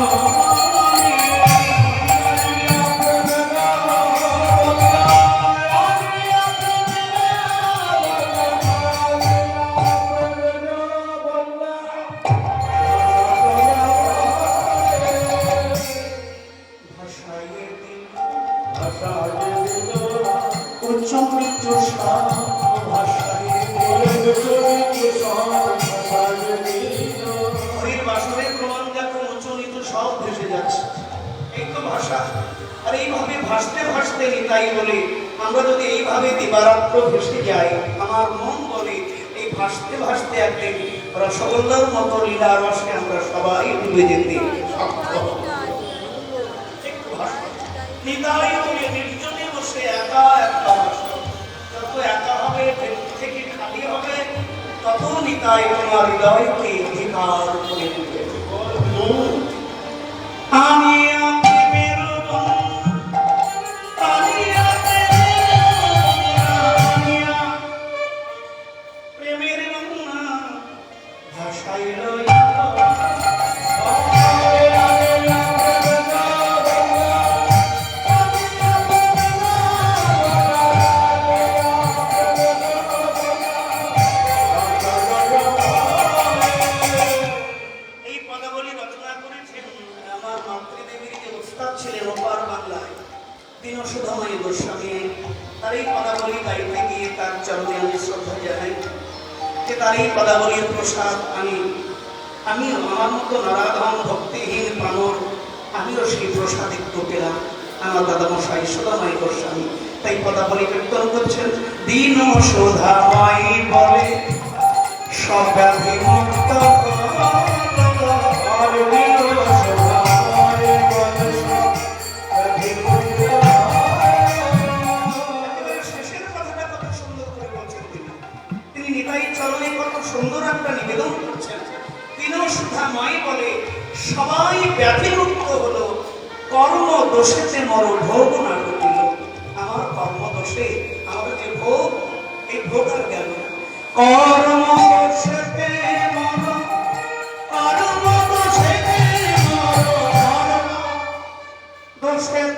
Oh, ভাষা আর এইভাবে ভাসতে ভাসতে নিতাই বলে আমরা যদি এইভাবে দিবারাত্র ভেসে যাই, আমার মন বলে এই ভাসতে ভাসতে একদিন রসগোল্লার মতো লীলা রসে আমরা সবাই ডুবে যেতে। নিতাই বলে নির্জনে বসে একা একা। যত একা হবে থেকে খালি হবে, তত নিতাই তোমার হৃদয়কে অধিকার করে আমি ছিলেন ওপার বাংলায় দীনসুধাময়ী গোস্বামী। তার এই পদাবলী গাইতে গিয়ে তার চরণে আমি শ্রদ্ধা জানাই। যে তার এই পদাবলীর প্রসাদ আমি আমি আমার মতো নারাধন ভক্তিহীন প্রাণর আমিও সেই প্রসাদ একটু পেলাম। আমার দাদা মশাই সুধাময়ী গোস্বামী, তাই পদাবলী কীর্তন করছেন। দীন সুধাময়ী বলে সব ব্যাধি মুক্ত Constant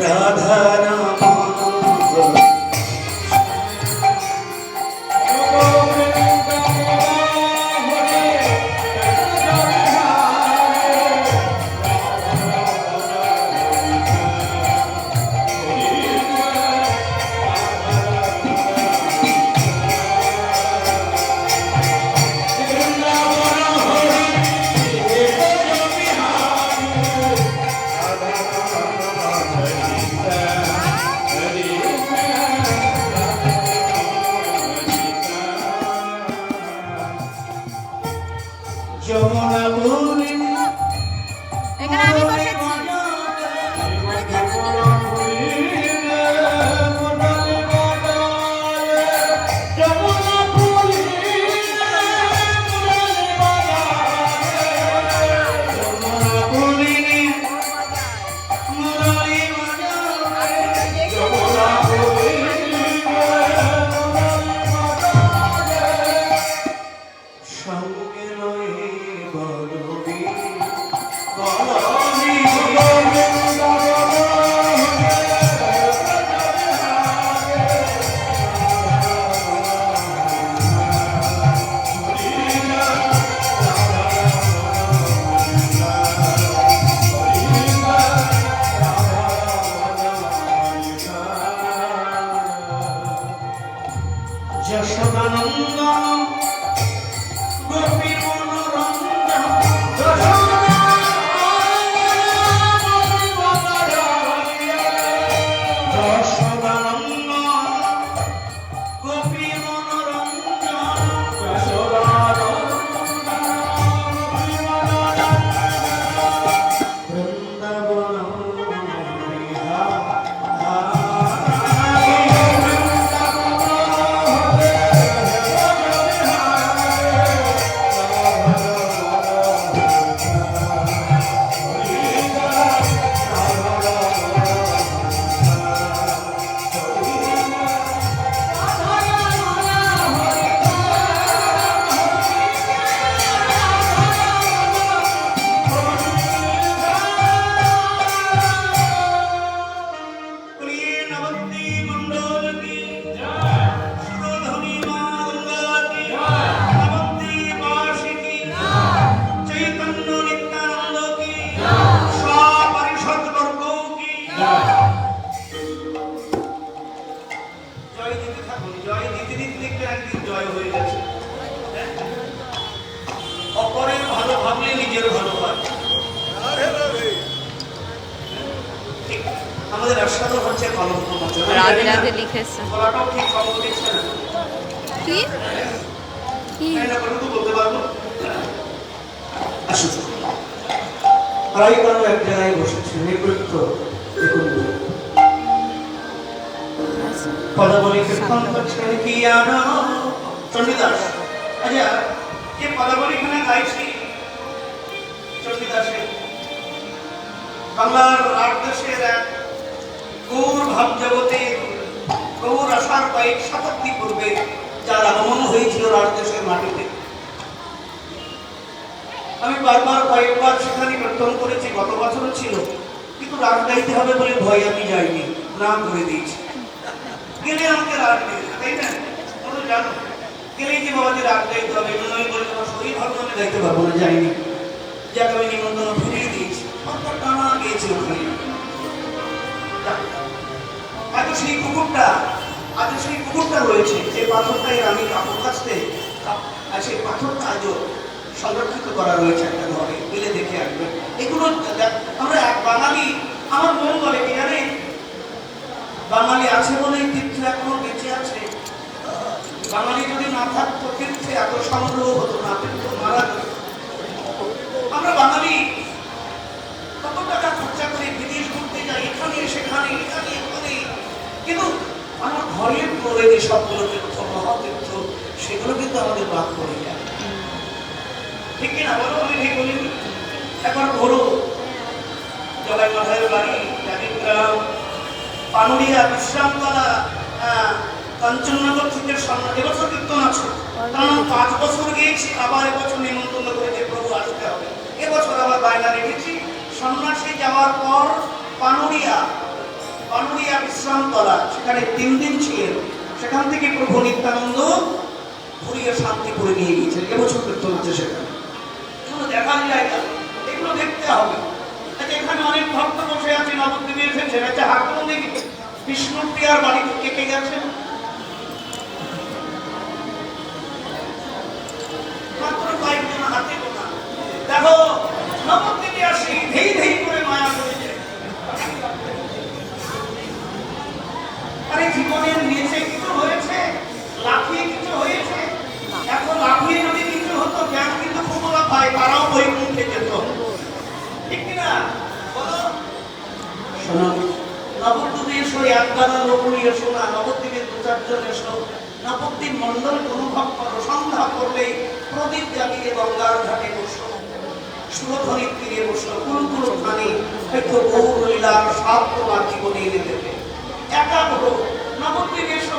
রাধা রমণ নিজের ভালো হয়। আমাদের একসাথে হচ্ছে কলঙ্ক রাধে রাধে লিখেছে। গলাটাও ঠিক সঙ্গ দিচ্ছে না। কি? কি? এটা কতটুকু বলতে পারব? আসুন। আড়াই কারও এক জায়গায় বসেছে নিবৃত্ত দেখুন পদাবলী কীর্তন করছেন কি আনো? চণ্ডীদাস। আচ্ছা যে পদাবলী এখানে গাইছি? বাংলার আট দেশের এক গৌর ভাব জগতের গৌর আসার কয়েক শতাব্দী পূর্বে যার আগমন হয়েছিল রাজ দেশের মাটিতে। আমি বারবার কয়েকবার সেখানে কীর্তন করেছি, গত বছরও ছিল, কিন্তু রাগ গাইতে হবে বলে ভয় আমি যাইনি না করে দিয়েছি। গেলে আমাকে রাগ দেবে, তাই না? তোমরা জানো, গেলেই যে বাবাজি রাগ গাইতে হবে এই আমি বলি তোমার শরীর ভালো আমি গাইতে পারব না, যাইনি। যাকে আমি নিমন্ত্রণ ফিরিয়ে দিয়েছি। অর্থাৎ টানা গিয়েছিল ওখানে? আজ সেই কুকুরটা আজ সেই কুকুরটা রয়েছে। যে পাথরটাই আমি কাপড় কাছতে আর সেই পাথরটা আজও সংরক্ষিত করা রয়েছে একটা ঘরে। গেলে দেখে আসবেন এগুলো আমরা এক বাঙালি, আমার মন বলে কি জানে বাঙালি আছে বলে তীর্থ এখনও বেঁচে আছে। বাঙালি যদি না থাকতো তীর্থে এত সংগ্রহ হতো না তীর্থ মারা যেত। আমরা বাঙালি কত টাকা খরচা করে বিদেশ ঘুরতে যাই এখানে সেখানে এখানে ওখানে কিন্তু আমার ঘরের পরে যে সবগুলো তীর্থ মহাতীর্থ সেগুলো কিন্তু আমাদের বাদ পড়ে যায় ঠিক কিনা বলো আমি ঠিক বলি একবার বলো জগাই মাথায় বাড়ি জানিগ্রাম পানুরিয়া বিশ্রামতলা আহ, কাঞ্চননগর থেকে সামনে এবছর কীর্তন আছে কারণ পাঁচ বছর গিয়েছি আবার এবছর নিমন্ত্রণ করেছে প্রভু আসতে হবে এবছর আবার বায়না রেখেছি সন্ন্যাসী যাওয়ার পর পানুরিয়া পানুরিয়া বিশ্রামতলা সেখানে তিন দিন ছিলেন। সেখান থেকে প্রভু নিত্যানন্দ ঘুরিয়ে শান্তিপুরে নিয়ে গিয়েছেন। এবছর কীর্তন হচ্ছে সেখানে। এগুলো দেখার জায়গা, এগুলো দেখতে হবে। এখানে অনেক ভক্ত বসে আছে নবদ্বীপে এসেছে হাত দেখি বিষ্ণুপ্রিয়ার বাড়িতে কে কে গেছেন? এসো একবারা শোনা নবদ্বীপের দু এসো। নবদ্বীপ মন্ডল অনুভব করো সন্ধ্যা করলেই প্রদীপ জ্বালিয়ে গঙ্গার ঘাটে বসো। সুরধনির তীরে বসো কুল কুল খানি হয়তো একা হলো নবদ্বীপ এসো।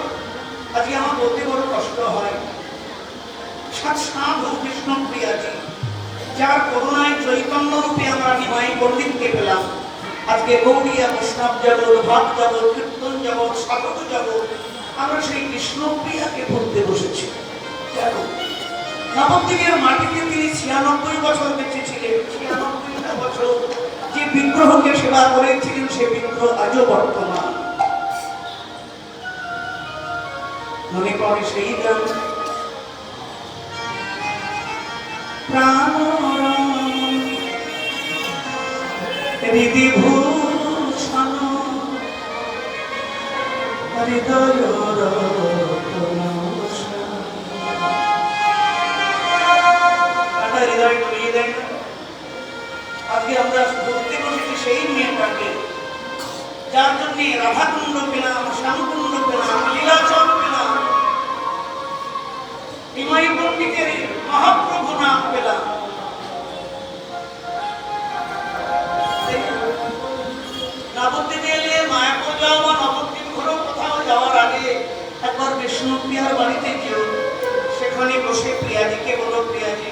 আজকে আমার বলতে বড় কষ্ট হয়। সাত সাধু কৃষ্ণপ্রিয়াজি যার করুণায় চৈতন্য রূপে আমরা নিমাই পণ্ডিতকে পেলাম। আজকে গৌরিয়া বৈষ্ণব জগৎ ভাব জগৎ কীর্তন জগৎ সাধক জগৎ আমরা সেই কৃষ্ণপ্রিয়াকে ভুলতে বসেছি। নবদ্বীপের মাটিতে তিনি ছিয়ানব্বই বছর বেঁচে ছিলেন ছিয়ানব্বইটা বছর যে বিগ্রহকে সেবা করেছিলেন, সে বিগ্রহ আজও বর্তমান। মনে পড়ে সেই গান? প্রাণ হৃদিভূষণ হৃদয় হৃদয় ঘুরিয়ে দেয় না। আজকে আমরা ধরতে বসেছি সেই মেয়েটাকে। যার জন্য রাধাকুণ্ড পেলাম, শ্যামকুণ্ড পেলাম লীলাচল পেলাম। নিমাই পণ্ডিতের মহাপ্রভু নাম পেলাম। একবার প্রিয়ার বাড়িতে যেও সেখানে বসে প্রিয়াজিকে বলো প্রিয়াজি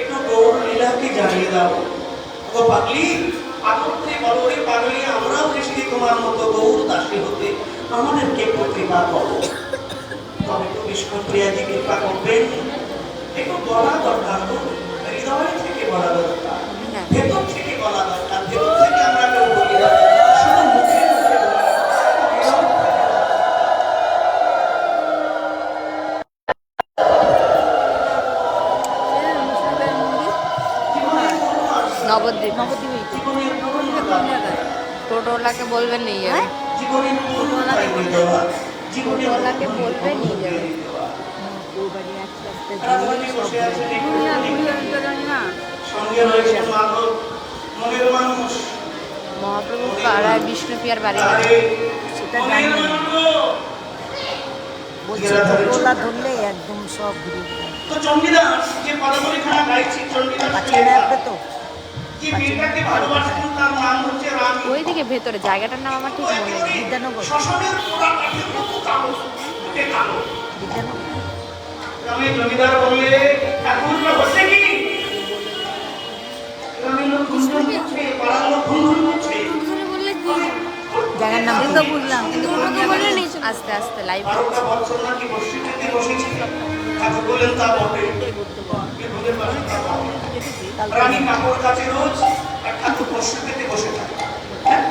একটু গৌর লীলাকে জানিয়ে দাও। ও পাগলি আপত্তি বলো রে পাগলি আমরাও এসেছি তোমার মতো গৌর দাসী হতে আমাদেরকে একটু কৃপা করো। তবে তো বিষ্ণু প্রিয়াজি কৃপা করবেন। একটু বলা দরকার তো হৃদয় থেকে বলা দরকার। ভেতর নবদ্বীপ টোটোওয়ালাকে বলবেন নিয়ে যাবে। কোনো বলবে নিয়ে যাবে। মহাপ্রভু পাড়ায় বিষ্ণুপ্রিয়ার বাড়ি সেটা জানি বলছে ধরলে একদম সব ঘুরে তো চণ্ডীদাস যে পদবলিখানা গাইছি চণ্ডীদাস। তো। রানী? ওইদিকে ভেতরে জায়গাটার নাম আমার ঠিক মনে নেই। বিদ্যানগর। জায়গার নাম তো বুঝলাম কিন্তু আস্তে আস্তে লাইভ বললেন তা বটে কে ভুলে পারে তা বটে। রানী ঠাকুর কাছে রোজ আর ঠাকুর মসজিদে বসে থাকে। হ্যাঁ?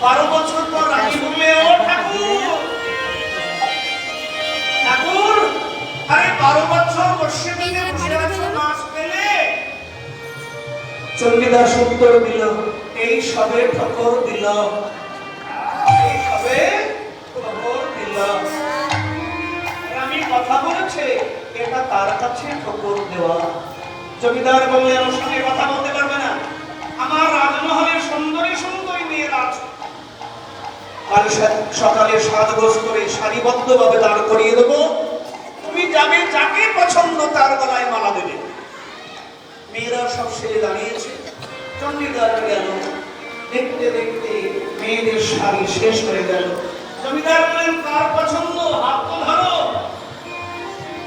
বারো বছর পর রানী বললে, ও ঠাকুর! ঠাকুর! আরে বারো বছর মসজিদে বসে আছো, মাস পেলে? চণ্ডীদাস উত্তর দিল, এই সবে ঠকর দিল। এই সবে ঠকর দিল। আমি কথা বলেছে, এটা তার কাছে ঠকর দেওয়া। জমিদার ওর সঙ্গে কথা বলতে পারবে না। আমার রাজমহলের সুন্দরী সুন্দরী মেয়েরা আছে। কাল সকালে সাজগোজ করে সারিবদ্ধভাবে দাঁড় করিয়ে দেবো। তুমি যাবে যাকে পছন্দ তার গলায় মালা দেবে। মেয়েরা সব সেরে দাঁড়িয়েছে। চণ্ডীদার গেল। দেখতে দেখতে মেয়েদের শাড়ি শেষ হয়ে গেল। জমিদার বলেন, কার পছন্দ? হাত তো ধরো।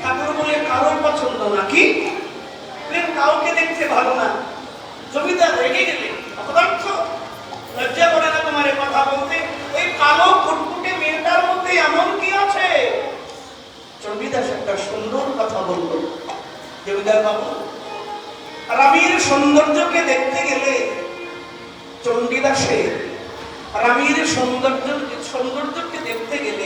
ঠাকুর বলে কারোর পছন্দ নাকি? কাউকে দেখতে ভালো না জমিদার রেগে গেলে, অপদার্থ লজ্জা করে না তোমার কথা বলতে? ওই কালো ফুটফুটে মেয়েটার মধ্যে এমন কি আছে? চণ্ডীদাস একটা সুন্দর কথা বলল। জমিদার বাবু রামীর সৌন্দর্যকে দেখতে গেলে চণ্ডীদাসে রামীর সৌন্দর্য সৌন্দর্যকে দেখতে গেলে